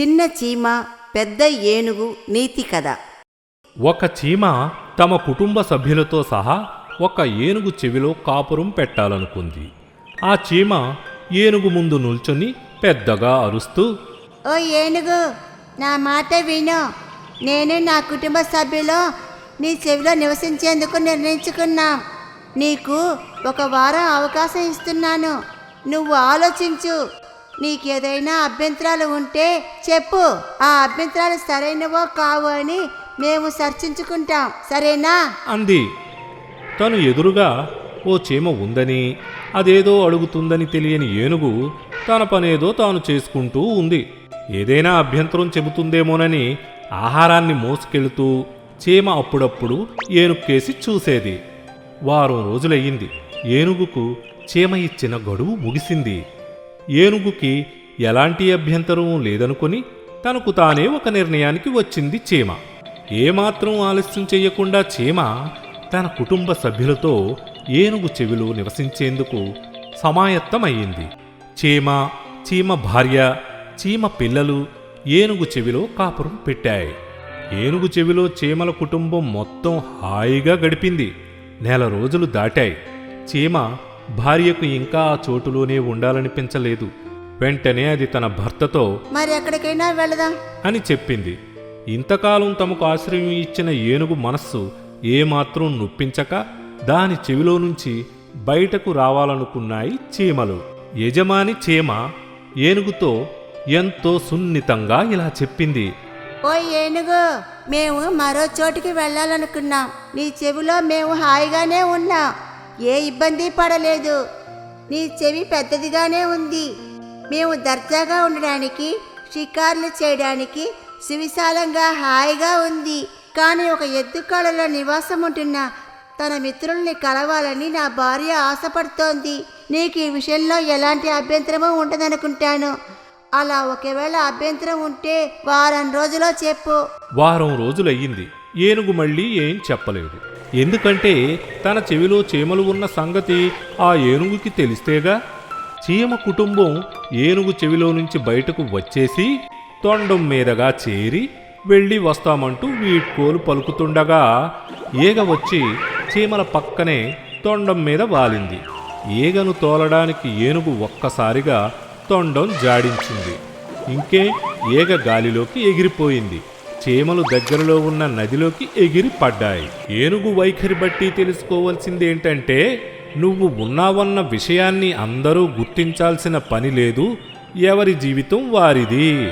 చిన్న చీమ పెద్ద ఏనుగు నీతి కథ. ఒక చీమ తమ కుటుంబ సభ్యులతో సహా ఒక ఏనుగు చెవిలో కాపురం పెట్టాలనుకుంది. ఆ చీమ ఏనుగు ముందు నిల్చొని పెద్దగా అరుస్తూ ఓ ఏనుగు నా మాట విను. నేను నా కుటుంబ సభ్యులు నీ చెవిలో నివసించేందుకు నిర్ణయించుకున్నాం. నీకు ఒక వారం అవకాశం ఇస్తున్నాను. నువ్వు ఆలోచించు. నీకేదైనా అభ్యంతరాలు ఉంటే చెప్పు. ఆ అభ్యంతరాలు సరైనవో కావు అని మేము చర్చించుకుంటాం. సరేనా? అంది. తను ఎదురుగా ఓ చీమ ఉందని అదేదో అడుగుతుందని తెలియని ఏనుగు తన పనేదో తాను చేసుకుంటూ ఉంది. ఏదైనా అభ్యంతరం చెబుతుందేమోనని ఆహారాన్ని మోసుకెళ్తూ చీమ అప్పుడప్పుడు ఏనుక్కేసి చూసేది. వారం రోజులయ్యింది. ఏనుగుకు చీమ ఇచ్చిన గడువు ముగిసింది. ఏనుగుకి ఎలాంటి అభ్యంతరం లేదనుకొని తనకు తానే ఒక నిర్ణయానికి వచ్చింది చీమ. ఏమాత్రం ఆలస్యం చేయకుండా చీమ తన కుటుంబ సభ్యులతో ఏనుగు చెవిలో నివసించేందుకు సమాయత్తమయ్యింది. చీమ చీమ భార్య చీమ పిల్లలు ఏనుగు చెవిలో కాపురం పెట్టాయి. ఏనుగు చెవిలో చీమల కుటుంబం మొత్తం హాయిగా గడిపింది. నెల రోజులు దాటాయి. చీమ భార్యకు ఇంకా ఆ చోటులోనే ఉండాలనిపించలేదు. వెంటనే అది తన భర్తతో మరి ఎక్కడికైనా వెళదాం. అని చెప్పింది. ఇంతకాలం తమకు ఆశ్రయం ఇచ్చిన ఏనుగు మనస్సు ఏమాత్రం నొప్పించక దాని చెవిలో నుంచి బయటకు రావాలనుకున్నాయి చీమలు. యజమాని చీమ ఏనుగుతో ఎంతో సున్నితంగా ఇలా చెప్పింది. ఓ ఏనుగు మేము మరో చోటికి వెళ్ళాలనుకున్నాం. నీ చెవిలో మేము హాయిగానే ఉన్నాం. ఏ ఇబ్బంది పడలేదు. నీ చెవి పెద్దదిగానే ఉంది. మేము దర్జాగా ఉండడానికి షికార్లు చేయడానికి సువిశాలంగా హాయిగా ఉంది. కానీ ఒక ఎద్దుకాడలో నివాసం ఉంటున్న తన మిత్రుల్ని కలవాలని నా భార్య ఆశపడుతోంది. నీకు ఈ విషయంలో ఎలాంటి అభ్యంతరమూ ఉండదనుకుంటాను. అలా ఒకవేళ అభ్యంతరం ఉంటే వారం రోజులో చెప్పు. వారం రోజులయ్యింది. ఏనుగు మళ్ళీ ఏం చెప్పలేదు. ఎందుకంటే తన చెవిలో చీమలు ఉన్న సంగతి ఆ ఏనుగుకి తెలిస్తేగా? చీమ కుటుంబం ఏనుగు చెవిలో నుంచి బయటకు వచ్చేసి తొండం మీదగా చేరి వెళ్ళి వస్తామంటూ వీడ్కోలు పలుకుతుండగా ఈగ వచ్చి చీమల పక్కనే తొండం మీద వాలింది. ఈగను తోలడానికి ఏనుగు ఒక్కసారిగా తొండం జాడించింది. ఇంకే ఈగ గాలిలోకి ఎగిరిపోయింది. చీమలు దగ్గరలో ఉన్న నదిలోకి ఎగిరి పడ్డాయి. ఏనుగు వైఖరి బట్టి తెలుసుకోవాల్సిందేంటంటే నువ్వు ఉన్నావన్న విషయాన్ని అందరూ గుర్తించాల్సిన పని లేదు. ఎవరి జీవితం వారిది?